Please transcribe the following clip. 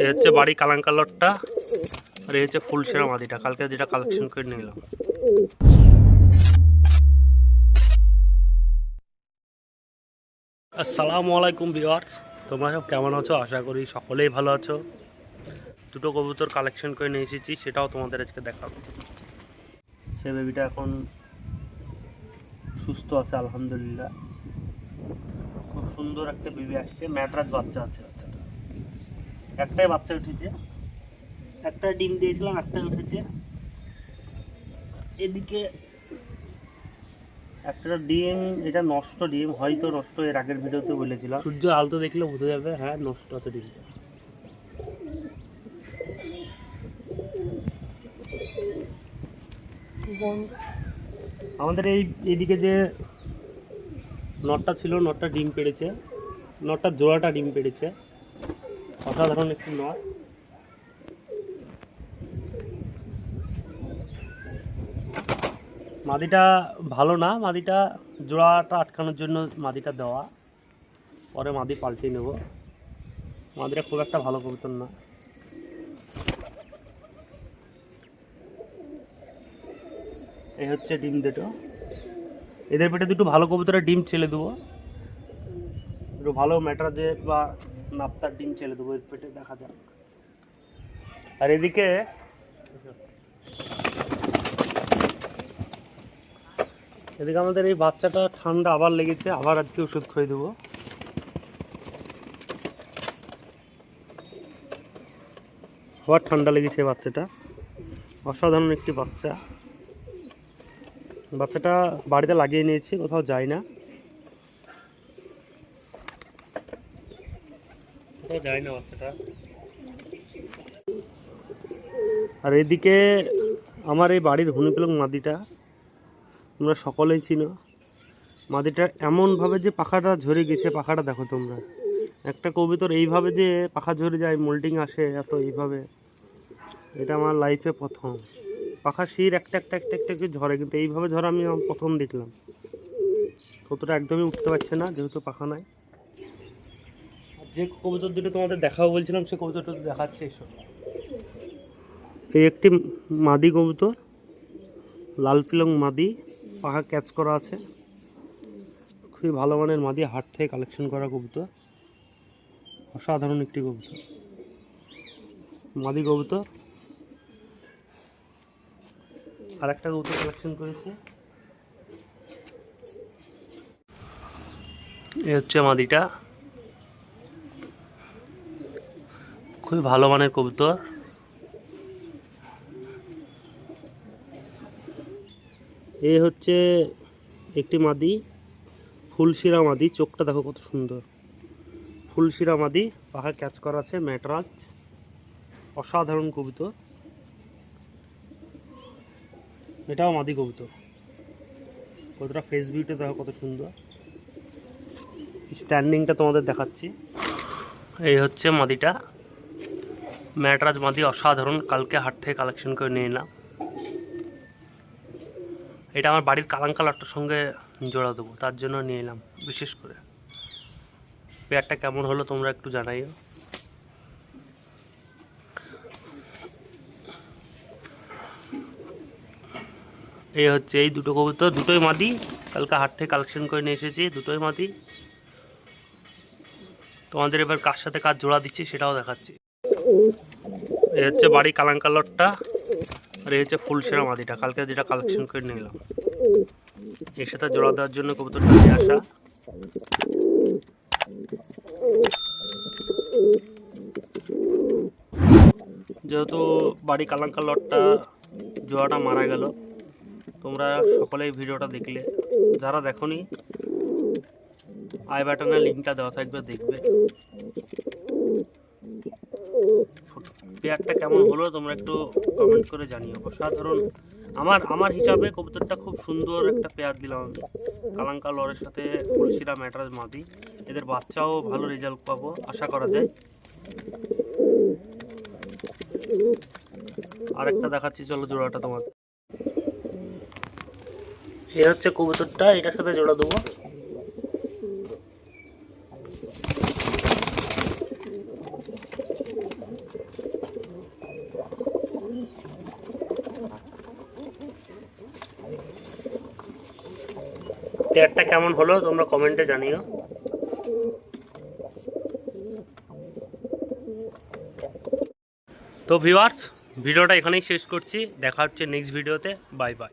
এই হচ্ছে বাড়ি কালাঙ্কা লটটা, আর এই হচ্ছে ফুলসেরা মাদিটা কালকে যেটা কালেকশন করে নিলাম। আসসালামু আলাইকুম ভিওয়ার্স তোমরা সব কেমন আছো? আশা করি সকলেই ভালো আছো। দুটো কবুতর কালেকশন করে নিয়ে এসেছি, সেটাও তোমাদের আজকে দেখাবো। সে বেবিটা এখন সুস্থ আছে, আলহামদুলিল্লাহ। খুব সুন্দর একটা বেবি আসছে ম্যাড্রাস বাচ্চা আছে, বাচ্চাটা। একটাই বাচ্চা উঠেছে। একটা ডিম দিয়েছিলাম একটা উঠেছে। এদিকে একটা ডিম এটা নষ্ট ডিম হয়তো নষ্ট এর আগের ভিডিওতে বলেছিলাম। সূর্য আলতো দেখলে বোঝা যাবে হ্যাঁ নষ্ট আছে ডিমটা আমাদের এই এদিকে যে নটটা ছিল নটটা ডিম পেড়েছে। নটটা জোড়াটা ডিম পেড়েছে। অসাধারণ একটি নয়। মাদিটা ভালো না, মাদিটা জোড়াটা আটকানোর জন্য মাদিটা দেওয়া। পরে মাদি পাল্টে নেব। মাদিটা খুব একটা ভালো কবুতর না। এই হচ্ছে ডিম দুটো। এদের পেটে দুটো ভালো কবুতরের ডিম ছেলে দেবো। একটু ভালো ম্যাটারাজে বা নাপ্তার ডিম ছেলে দেবো, এর পেটে দেখা যাক। আর এদিকে এদিকে আমাদের এই বাচ্চাটা ঠান্ডা আবার লেগেছে, আবার আজকে ওষুধ খেয়ে দেবো। আবার ঠান্ডা লেগেছে বাচ্চাটা। অসাধারণ একটি বাচ্চা। বাচ্চাটা বাড়িতে লাগিয়ে নিয়েছি, কোথাও যায় না। আর এদিকে আমার এই বাড়ির হনুপিলং মাদিটা, তোমরা সকলেই চিনো। মাদিটা এমনভাবে যে পাখাটা ঝরে গেছে, পাখাটা দেখো তোমরা। একটা কবিতর এইভাবে যে পাখা ঝরে যায়, মোল্ডিং আসে এত এইভাবে, এটা আমার লাইফে প্রথম। পাখা শির একটা একটা একটা একটা ঝরে, কিন্তু এইভাবে ঝরা আমি প্রথম দেখলাম। কতটা একদমই উঠতে পারছে না, যেহেতু পাখা নাই। যে কবুতর দুটো তোমাদের দেখাও বলছিলাম, সে কবুতরটা দেখাচ্ছে, এসো। এই একটি মাদি কবুতর, লাল পিলং মাদি, পাখা ক্যাচ করা আছে। খুবই ভালো মানের মাদি, হাট থেকে কালেকশন করা কবুতর। অসাধারণ একটি কবুতর। মাদি কবুতর। আর একটা কবুতর কালেকশন করেছি। এ হচ্ছে মাদিটা। খুবই ভালো মানের কবুতর। এ হচ্ছে একটি মাদি, ফুলশিরা মাদি। চোখটা দেখো কত সুন্দর। ফুলশিরা মাদি, পাখা ক্যাচ করা আছে, ম্যাটরাজ। অসাধারণ কবুতর। এটাও মাদি কবুতর। কতটা ফেস দেখো কত সুন্দর। স্ট্যান্ডিংটা তোমাদের দেখাচ্ছি। এই হচ্ছে মাদিটা। ম্যাটরাজ মাদি অসাধারণ, কালকে হাট থেকে কালেকশন করে নিয়ে এলাম। এটা আমার বাড়ির কালাং কালারটার সঙ্গে জোড়া দেবো, তার জন্য নিয়ে এলাম, বিশেষ করে। পেয়ারটা কেমন হলো তোমরা একটু জানাইও। এই হচ্ছে, এই দুটো কবুতর, দুটোই মাদি, কালকে হাট থেকে কালেকশন করে নিয়ে এসেছি, দুটোই মাদি। তোমাদের এবার কার সাথে কার জোড়া দিচ্ছি সেটাও দেখাচ্ছি। এই হচ্ছে বাড়ি কালাঙ্কা লটটা, আর এই হচ্ছে ফুলসেরা মাদিটা কালকে যেটা কালেকশন করে নিলাম এর সাথে জোড়া দেওয়ার জন্য কবুতরটা নিয়ে আসা। যেহেতু বাড়ি কালাঙ্কা লটটা জোড়াটা মারা গেল, তোমরা সকলেই ভিডিওটা দেখলে। যারা দেখোনি, আই বাটনের লিঙ্কটা দেওয়া থাকবে, দেখবে। পেয়ারটা কেমন হলো, তোমরা একটু কমেন্ট করে জানিও। অসাধারণ। আমার আমার হিসাবে কবুতরটা খুব সুন্দর একটা পেয়ার দিলাম আমি। কালাঙ্কা লরের সাথে ফুলশিরা ম্যাটরাজ মাদি। এদের বাচ্চাও ভালো রেজাল্ট পাবো, আশা করা যায়। আরেকটা দেখাচ্ছি, চলো জোড়াটা তোমার এ হচ্ছে কবুতরটা, এটার সাথে জোড়া দেবো। টেয়ারটা কেমন হলো তোমরা কমেন্টে জানিও। তো ভিউয়ার্স ভিডিওটা এখানেই শেষ করছি। দেখা হচ্ছে নেক্সট ভিডিওতে বাই বাই